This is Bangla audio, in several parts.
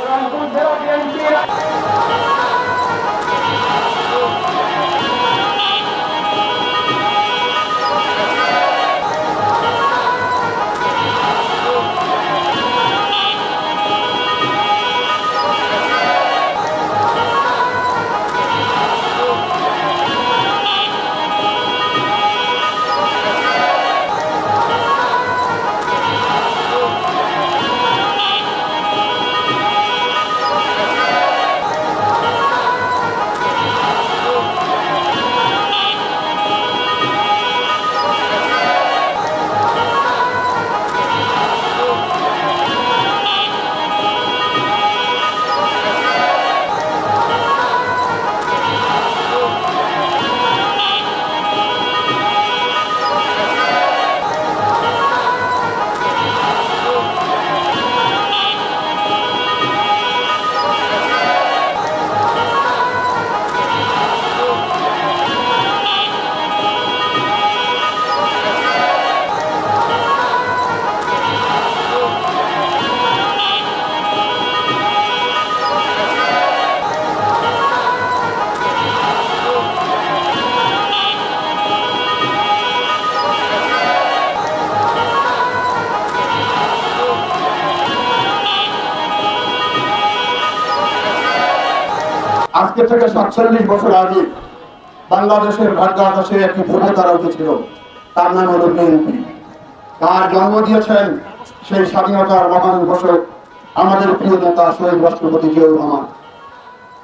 রংপুর জেলা বিএনপির আজকে থেকে সাতচল্লিশ বছর আগে বাংলাদেশের ভাগ্য আকাশে একটি ধ্রুব তারা উঠেছিল। তার নাম হল বিএনপি তার জন্ম দিয়েছেন সেই স্বাধীনতার মহান ঘোষক, আমাদের প্রিয় নেতা শহীদ রাষ্ট্রপতি জিয়াউর রহমান।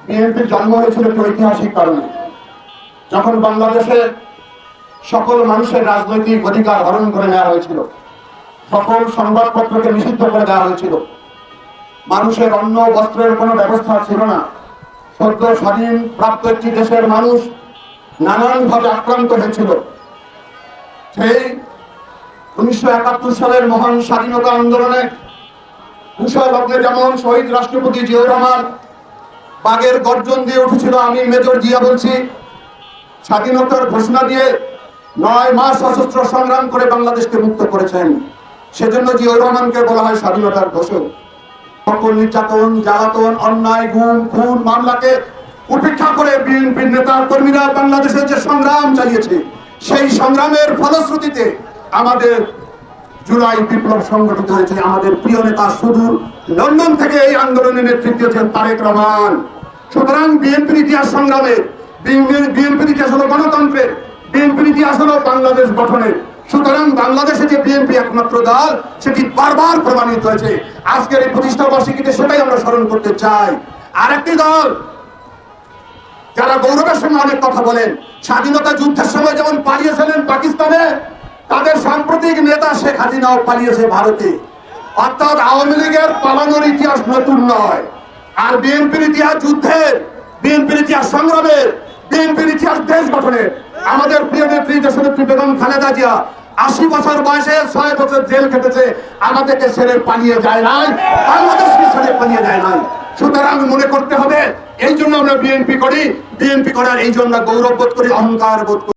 বিএনপির জন্ম হয়েছিল একটি ঐতিহাসিক কারণে। যখন বাংলাদেশে সকল মানুষের রাজনৈতিক অধিকার হরণ করে নেওয়া হয়েছিল, সকল সংবাদপত্রকে নিষিদ্ধ করে দেওয়া হয়েছিল। মানুষের অন্ন বস্ত্রের কোনো ব্যবস্থা ছিল না। সদ্য স্বাধীন প্রাপ্ত একটি দেশের মানুষ নানানভাবে আক্রান্ত হয়েছিল। সেই উনিশশো একাত্তর সালের মহান স্বাধীনতা আন্দোলনে কুশল লগ্নে যেমন শহীদ রাষ্ট্রপতি জিয়াউর রহমান বাঘের গর্জন দিয়ে উঠেছিল, আমি মেজর জিয়া বলছি, স্বাধীনতার ঘোষণা দিয়ে নয় মাস সশস্ত্র সংগ্রাম করে বাংলাদেশকে মুক্ত করেছেন। সেজন্য জিয়াউর রহমানকে বলা হয় স্বাধীনতার ঘোষক। সকল নির্যাতন, জ্বালাতন, অন্যায়, গুম, খুন মামলাকে উপেক্ষা করে বিএনপির নেতা কর্মীরা বাংলাদেশের যে সংগ্রাম চালিয়েছে, সেই সংগ্রামের ফলশ্রুতিতে আমাদের জুলাই বিপ্লব সংগঠিত হয়েছে। আমাদের প্রিয় নেতা সুদূর লন্ডন থেকে এই আন্দোলনের নেতৃত্ব দিয়েছেন তারেক রহমান। সুতরাং বিএনপির ইতিহাস সংগ্রামের বিএনপির ইতিহাস হলো গণতন্ত্রের, বিএনপির ইতিহাস হলো বাংলাদেশ গঠনের। সুতরাং বাংলাদেশে যে বিএনপি একমাত্র দল, সেটি বারবার প্রমাণিত হয়েছে। আজকের এই প্রতিষ্ঠা বার্ষিকীতে সেটাই আমরা স্মরণ করতে চাই। আর একটি দল, যারা গৌরবের সঙ্গে অনেক কথা বলেন, স্বাধীনতা যুদ্ধের সময় যেমন পালিয়েছিলেন পাকিস্তানে, তাদের সাম্প্রতিক নেতা শেখ হাসিনাও পালিয়েছে ভারতে। অর্থাৎ আওয়ামী লীগের পালানোর ইতিহাস নতুন নয়। আর বিএনপির ইতিহাস যুদ্ধের, বিএনপির ইতিহাস সংগ্রামের, বিএনপির ইতিহাস দেশ গঠনের। আমাদের প্রিয় নেত্রী দেশনেত্রী বেগম খালেদা জিয়া, আশি বছর বয়সে ছয় বছর জেল খেটেছে, আমাদেরকে ছেড়ে পালিয়ে যায় নাই, বাংলাদেশকে ছেড়ে পালিয়ে যায় নাই। সুতরাং মনে করতে হবে, এই জন্য আমরা বিএনপি করি, বিএনপি করার এই জন্য গৌরব বোধ করি, অহংকার বোধ করি।